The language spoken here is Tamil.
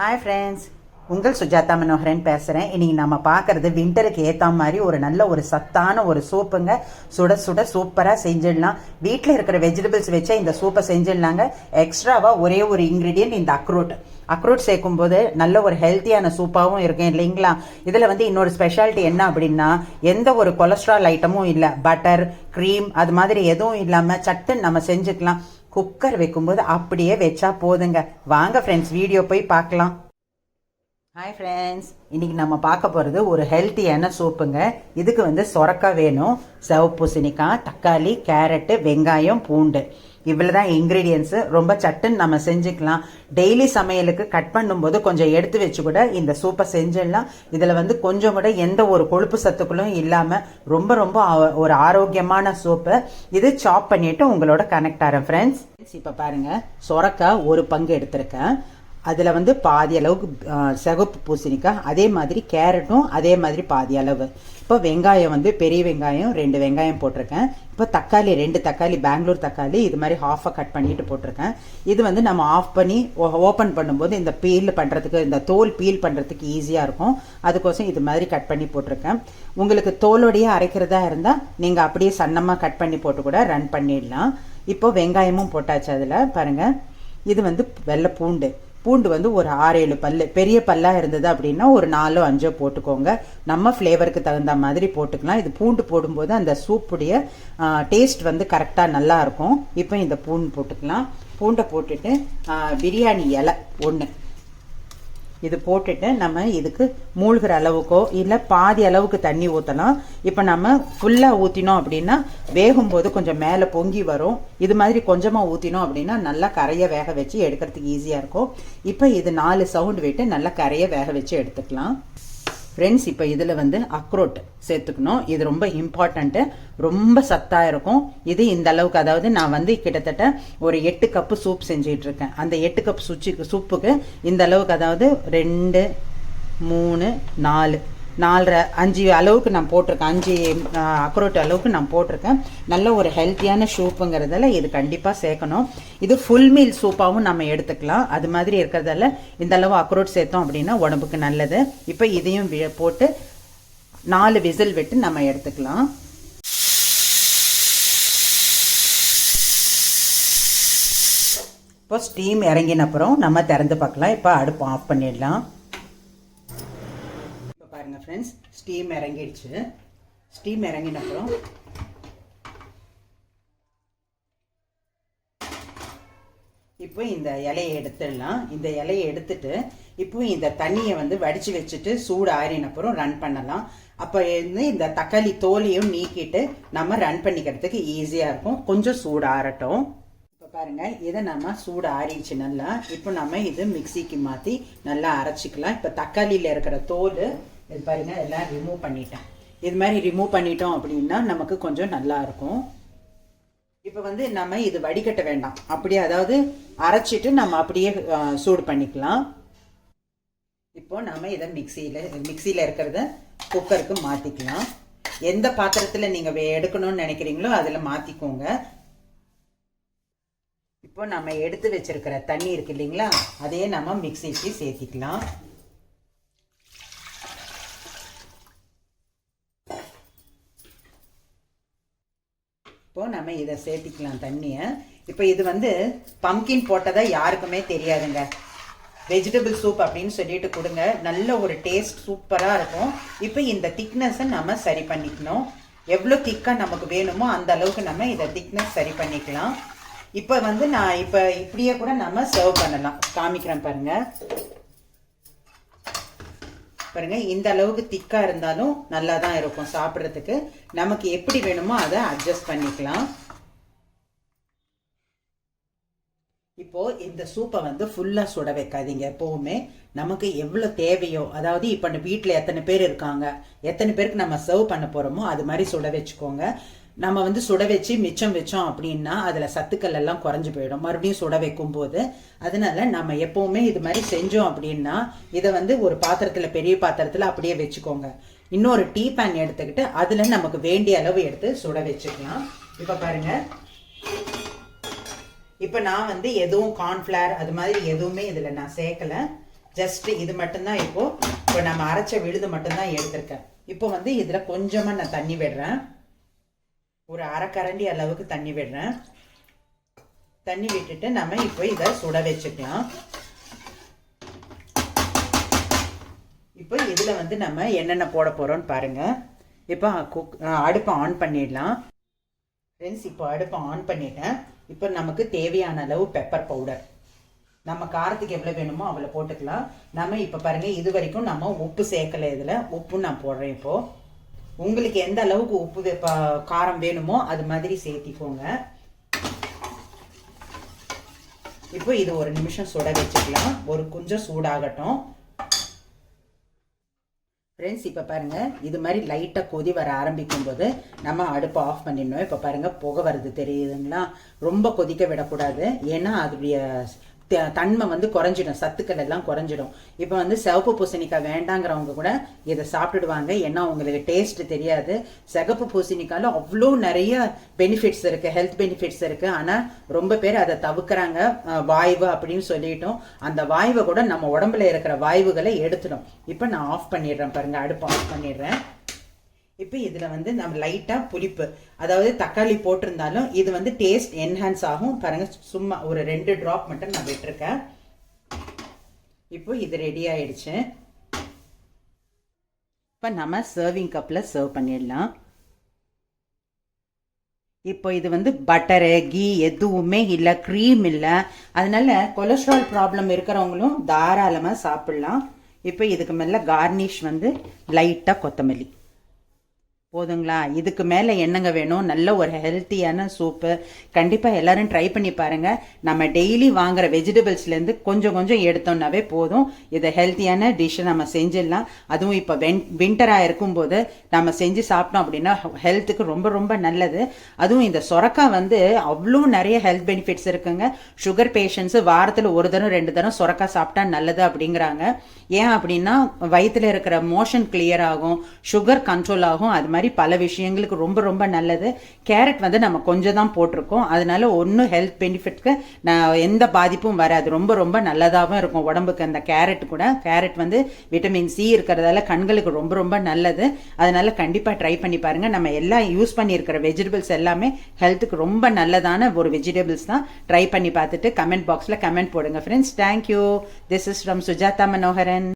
ஹாய் ஃப்ரெண்ட்ஸ் உங்கள் சுஜாதா மனோகரன் பேசுகிறேன் இன்றைக்கி நம்ம பார்க்குறது விண்டருக்கு ஏற்ற மாதிரி ஒரு நல்ல ஒரு சத்தான ஒரு சூப்புங்க. சுட சுட சூப்பராக செஞ்சிடலாம். வீட்டில் இருக்கிற வெஜிடபிள்ஸ் வச்சே இந்த சூப்பை செஞ்சிடலாங்க. எக்ஸ்ட்ராவாக ஒரே ஒரு இன்க்ரீடியன்ட் இந்த அக்ரூட் அக்ரூட் சேர்க்கும்போது நல்ல ஒரு ஹெல்த்தியான சூப்பாகவும் இருக்கும் இல்லைங்களா? இதில் வந்து இன்னொரு ஸ்பெஷாலிட்டி என்ன அப்படின்னா எந்த ஒரு கொலஸ்ட்ரால் ஐட்டமும் இல்லை. பட்டர் க்ரீம் அது மாதிரி எதுவும் இல்லாமல் சட்டுன்னு நம்ம செஞ்சுக்கலாம். குக்கர் வைக்கும்போது அப்படியே வச்சா போதுங்க. வாங்க ஃப்ரெண்ட்ஸ் வீடியோ போய் பார்க்கலாம். ஹாய் ஃப்ரெண்ட்ஸ் இன்றைக்கி நம்ம பார்க்க போகிறது ஒரு ஹெல்த்தியான சூப்புங்க. இதுக்கு வந்து சொரக்காய் வேணும். சிவப்பு பூசணிக்காய் தக்காளி கேரட்டு வெங்காயம் பூண்டு. இவ்வளோ தான் இன்க்ரீடியன்ஸு ரொம்ப சட்டுன்னு நம்ம செஞ்சுக்கலாம். டெய்லி சமையலுக்கு கட் பண்ணும்போது கொஞ்சம் எடுத்து வச்சு கூட இந்த சூப்பை செஞ்சிடலாம். இதில் வந்து கொஞ்சம் கூட எந்த ஒரு கொழுப்பு சத்துக்களும் இல்லாமல் ரொம்ப ரொம்ப ஒரு ஆரோக்கியமான சூப்பு இது சாப் பண்ணிட்டு உங்களோட கனெக்ட் ஆகிறேன் ஃப்ரெண்ட்ஸ் இப்போ பாருங்கள் சொரக்காய் ஒரு பங்கு எடுத்திருக்கேன். அதில் வந்து பாதி அளவுக்கு சிகப்பு பூசணிக்காய் அதே மாதிரி கேரட்டும் அதே மாதிரி பாதி அளவு. இப்போ வெங்காயம் வந்து பெரிய வெங்காயம் ரெண்டு வெங்காயம் போட்டிருக்கேன். இப்போ தக்காளி ரெண்டு தக்காளி பெங்களூர் தக்காளி இது மாதிரி ஹாஃபாக கட் பண்ணிட்டு போட்டிருக்கேன். இது வந்து நம்ம ஆஃப் பண்ணி ஓப்பன் பண்ணும்போது இந்த பீல் பண்ணுறதுக்கு இந்த தோல் பீல் பண்ணுறதுக்கு ஈஸியாக இருக்கும். அதுக்கோசம் இது மாதிரி கட் பண்ணி போட்டிருக்கேன். உங்களுக்கு தோலோடையே அரைக்கிறதா இருந்தால் நீங்கள் அப்படியே சன்னமாக கட் பண்ணி போட்டு கூட ரன் பண்ணிடலாம். இப்போ வெங்காயமும் போட்டாச்சு அதில் பாருங்கள் இது வந்து வெள்ளை பூண்டு. பூண்டு வந்து ஒரு ஆறேழு பல்லு பெரிய பல்லாக இருந்தது அப்படின்னா ஒரு நாலோ அஞ்சோ போட்டுக்கோங்க. நம்ம ஃப்ளேவருக்கு தகுந்த மாதிரி போட்டுக்கலாம். இது பூண்டு போடும்போது அந்த சூப்புடைய டேஸ்ட் வந்து கரெக்டாக நல்லாயிருக்கும் இப்போ இந்த பூண்டு போட்டுக்கலாம். பூண்டை போட்டுட்டு பிரியாணி இலை ஒன்று இது போட்டுட்டு நம்ம இதுக்கு மூழ்கிற அளவுக்கோ இல்லை பாதி அளவுக்கு தண்ணி ஊற்றலாம் இப்போ நம்ம ஃபுல்லாக ஊற்றினோம் அப்படின்னா வேகும்போது கொஞ்சம் மேலே பொங்கி வரும். இது மாதிரி கொஞ்சமாக ஊற்றினோம் அப்படின்னா நல்லா கரையை வேக வச்சு எடுக்கிறதுக்கு ஈஸியாக இருக்கும். இப்போ இது நாலு சவுண்ட் விட்டு நல்லா கரையை வேக வச்சு எடுத்துக்கலாம். ஃப்ரெண்ட்ஸ் இப்போ இதில் வந்து அக்ரோட் சேர்த்துக்கணும். இது ரொம்ப இம்பார்ட்டண்ட்டு ரொம்ப சத்தாக இருக்கும். இது இந்த அளவுக்கு அதாவது நான் வந்து கிட்டத்தட்ட ஒரு எட்டு கப்பு சூப் செஞ்சிட்டு இருக்கேன் அந்த எட்டு கப் சுச்சி சூப்புக்கு இந்த அளவுக்கு அதாவது ரெண்டு மூணு நாலு நாலரை அஞ்சு அளவுக்கு நான் போட்டிருக்கேன். அஞ்சு அக்ரோட் அளவுக்கு நான் போட்டிருக்கேன். நல்ல ஒரு ஹெல்த்தியான சூப்புங்கிறதால இது கண்டிப்பாக சேர்க்கணும். இது ஃபுல் மீல் சூப்பாகவும் நம்ம எடுத்துக்கலாம். அது மாதிரி இருக்கிறதால இந்த அளவு அக்ரோட் சேர்த்தோம் அப்படின்னா உடம்புக்கு நல்லது. இப்போ இதையும் வி- போட்டு நாலு விசில் விட்டு நம்ம எடுத்துக்கலாம். இப்போ ஸ்டீம் இறங்கின அப்புறம் நம்ம திறந்து பார்க்கலாம். இப்போ அடுப்பு ஆஃப் பண்ணிடலாம். பாருங்க ஃப்ரெண்ட்ஸ் ஸ்டீம் இறங்கிடுச்சு. ஸ்டீம் இறங்கின அப்புறம் இப்போ இந்த இலையை எடுத்துடலாம். இந்த இலையை எடுத்துட்டு இப்போ இந்த தண்ணியை வந்து வடிச்சு வச்சுட்டு சூடு ஆறின அப்புறம் ரன் பண்ணலாம். அப்போ வந்து இந்த தக்காளி தோலையும் நீக்கிட்டு நம்ம ரன் பண்ணிக்கிறதுக்கு ஈஸியாக இருக்கும். கொஞ்சம் சூடு ஆறட்டும். இப்போ பாருங்கள் இதை நம்ம சூடு ஆறிடுச்சு நல்லா. இப்போ நம்ம இது மிக்சிக்கு மாற்றி நல்லா அரைச்சிக்கலாம். இப்போ தக்காளியில் இருக்கிற தோல் இது பாருங்க எல்லாம் ரிமூவ் பண்ணிட்டேன். இது மாதிரி ரிமூவ் பண்ணிட்டோம் அப்படின்னா நமக்கு கொஞ்சம் நல்லா இருக்கும். இப்போ வந்து நம்ம இது வடிகட்ட வேண்டாம். அப்படியே அதாவது அரைச்சிட்டு நம்ம அப்படியே சூடு பண்ணிக்கலாம். இப்போ நம்ம இதை மிக்சியில் மிக்சியில் இருக்கிறத குக்கருக்கு மாற்றிக்கலாம் எந்த பாத்திரத்தில் நீங்கள் எடுக்கணும்னு நினைக்கிறீங்களோ அதில் மாற்றிக்கோங்க இப்போ நம்ம எடுத்து வச்சிருக்கிற தண்ணி இருக்கு இல்லைங்களா அதையே நம்ம மிக்சிக்கு சேர்த்திக்கலாம். இப்போது நம்ம இதை சேர்த்திக்கலாம் தண்ணியை. இப்போ இது வந்து பம்கின் போட்டதா யாருக்குமே தெரியாதுங்க. வெஜிடபிள் சூப் அப்படின்னு சொல்லிட்டு கொடுங்க. நல்ல ஒரு டேஸ்ட் சூப்பராக இருக்கும். இப்போ இந்த திக்னஸை நம்ம சரி பண்ணிக்கணும். எவ்வளோ திக்காக நமக்கு வேணுமோ அந்த அளவுக்கு நம்ம இதை திக்னஸ் சரி பண்ணிக்கலாம். இப்போ வந்து நான் இப்போ இப்படியே கூட நம்ம சர்வ் பண்ணலாம். காமிக்கிறேன் பாருங்கள் பாருங்க இந்த அளவுக்கு திக்கா இருந்தாலும் நல்லா தான் இருக்கும் சாப்பிட்றதுக்கு. நமக்கு எப்படி வேணுமோ அதை அட்ஜஸ்ட் பண்ணிக்கலாம். இப்போ இந்த சூப்பை வந்து ஃபுல்லா சுட வைக்காதீங்க எப்பவுமே. நமக்கு எவ்வளோ தேவையோ அதாவது இப்போ வீட்டில் எத்தனை பேர் இருக்காங்க எத்தனை பேருக்கு நம்ம சர்வ் பண்ண போறோமோ அது மாதிரி சுட வச்சுக்கோங்க. நம்ம வந்து சுட வச்சு மிச்சம் வச்சோம் அப்படின்னா அதில் சத்துக்கள் எல்லாம் குறைஞ்சி போயிடும். மறுபடியும் சுட வைக்கும் போது அதனால நம்ம எப்போவுமே இது மாதிரி செஞ்சோம் அப்படின்னா இதை வந்து ஒரு பாத்திரத்தில் பெரிய பாத்திரத்தில் அப்படியே வச்சுக்கோங்க. இன்னொரு டீ பேன் எடுத்துக்கிட்டு அதில் நமக்கு வேண்டிய அளவு எடுத்து சுட வச்சுக்கலாம். இப்போ பாருங்க. இப்போ நான் வந்து எதுவும் கார்ன்ஃப்ளவர் அது மாதிரி எதுவுமே இதில் நான் சேர்க்கல. ஜஸ்ட் இது மட்டும்தான் இப்போ. இப்போ நம்ம அரைச்ச விழுது மட்டும்தான் எடுத்திருக்கேன். இப்போ வந்து இதில் கொஞ்சமாக நான் தண்ணி விடுறேன். ஒரு அரைக்கரண்டி அளவுக்கு தண்ணி விடுறேன். தண்ணி விட்டுட்டு நம்ம இப்போ இதை சுட வச்சுக்கலாம். இப்போ இதில் வந்து நம்ம என்னென்ன போட போகிறோம்னு பாருங்கள் இப்போ குக் அடுப்பை ஆன் பண்ணிடலாம். ஃப்ரெண்ட்ஸ் இப்போ அடுப்பை ஆன் பண்ணிட்டேன். இப்போ நமக்கு தேவையான அளவு பெப்பர் பவுடர் நம்ம காரத்துக்கு எவ்வளோ வேணுமோ அவ்வளோ போட்டுக்கலாம். நம்ம இப்போ பாருங்கள் இது வரைக்கும் நம்ம உப்பு சேர்க்கலை இதில். உப்பு நான் போடுறேன் இப்போது உங்களுக்கு எந்த அளவுக்கு உப்பு காரம் வேணுமோ அது மாதிரி சேர்த்திக்கோங்க. இப்போ இது ஒரு நிமிஷம் சுட வச்சுக்கலாம். ஒரு கொஞ்சம் சூடாகட்டும். ஃப்ரெண்ட்ஸ் இப்போ பாருங்கள் இது மாதிரி லைட்டாக கொதி வர ஆரம்பிக்கும் போது நம்ம அடுப்பை ஆஃப் பண்ணிடணும். இப்போ பாருங்கள் புகை வருது. தெரியுதுங்களா? ரொம்ப கொதிக்க விடக்கூடாது. ஏன்னா அதோடைய தன்மை வந்து குறைஞ்சிடும். சத்துக்கள் எல்லாம் குறைஞ்சிடும். இப்போ வந்து சிவப்பு பூசணிக்காய் வேண்டாங்கிறவங்க கூட இதை சாப்பிட்டுடுவாங்க. ஏன்னா அவங்களுக்கு டேஸ்ட் தெரியாது. சிகப்பு பூசணிக்காயில் அவ்வளோ நிறைய பெனிஃபிட்ஸ் இருக்குது ஹெல்த் பெனிஃபிட்ஸ் இருக்குது ஆனால் ரொம்ப பேர் அதை தவிர்க்கிறாங்க. வாய்வு அப்படின்னு சொல்லிட்டோம். அந்த வாய்வை கூட நம்ம உடம்புல இருக்கிற வாய்வுகளை எடுத்துடும். இப்போ நான் ஆஃப் பண்ணிடுறேன் பாருங்க. அடுப்பு ஆஃப் பண்ணிடுறேன். இப்போ இதில் வந்து நம்ம லைட்டாக புளிப்பு. அதாவது தக்காளி போட்டிருந்தாலும் இது வந்து டேஸ்ட் என்ஹான்ஸ் ஆகும். பாருங்க சும்மா ஒரு ரெண்டு ட்ராப் மட்டும் நான் விட்டுருக்கேன். இப்போ இது ரெடி ஆயிடுச்சு. இப்போ நம்ம சர்விங் கப்பில் சர்வ் பண்ணிடலாம். இப்போ இது வந்து பட்டரு கீ எதுவுமே இல்லை க்ரீம் இல்லை. அதனால கொலஸ்ட்ரால் ப்ராப்ளம் இருக்கிறவங்களும் தாராளமாக சாப்பிட்லாம். இப்போ இதுக்கு மேலே கார்னிஷ் வந்து லைட்டாக கொத்தமல்லி. போதுங்களா? இதுக்கு மேலே என்னங்க வேணும்? நல்ல ஒரு ஹெல்த்தியான சூப்பு கண்டிப்பாக எல்லாரும் ட்ரை பண்ணி பாருங்கள் நம்ம டெய்லி வாங்குற வெஜிடபிள்ஸ்லேருந்து கொஞ்சம் கொஞ்சம் எடுத்தோம்னாவே போதும். இதை ஹெல்த்தியான டிஷ்ஷை நம்ம செஞ்சிடலாம். அதுவும் இப்போ வென் வின்டராக இருக்கும்போது நம்ம செஞ்சு சாப்பிட்டோம் அப்படின்னா ஹெல்த்துக்கு ரொம்ப ரொம்ப நல்லது. அதுவும் இந்த சொரக்காய் வந்து அவ்வளோ நிறைய ஹெல்த் பெனிஃபிட்ஸ் இருக்குங்க. சுகர் பேஷண்ட்ஸு வாரத்தில் ஒரு தரம் ரெண்டு தரம் சொரக்காய் சாப்பிட்டா நல்லது அப்படிங்கிறாங்க. ஏன் அப்படின்னா வயிற்றுல இருக்கிற மோஷன் கிளியர் ஆகும். சுகர் கண்ட்ரோல் ஆகும். அது மாதிரி பல விஷயங்களுக்கு ரொம்ப ரொம்ப நல்லது. கேரட் வந்து நம்ம கொஞ்சம் தான் போட்டிருக்கோம். அதனால ஒன்றும் ஹெல்த் பெனிஃபிட்க்கு நான் எந்த பாதிப்பும் வராது. ரொம்ப ரொம்ப நல்லதாகவும் இருக்கும் உடம்புக்கு அந்த கேரட் கூட. கேரட் வந்து விட்டமின் சி இருக்கிறதால கண்களுக்கு ரொம்ப ரொம்ப நல்லது. அதனால கண்டிப்பாக ட்ரை பண்ணி பாருங்க. நம்ம எல்லாம் யூஸ் பண்ணியிருக்கிற வெஜிடபிள்ஸ் எல்லாமே ஹெல்த்துக்கு ரொம்ப நல்லதான ஒரு வெஜிடபிள்ஸ் தான். ட்ரை பண்ணி பார்த்துட்டு கமெண்ட் பாக்ஸில் கமெண்ட் போடுங்க friends thank you this is from Sujatha Manoharan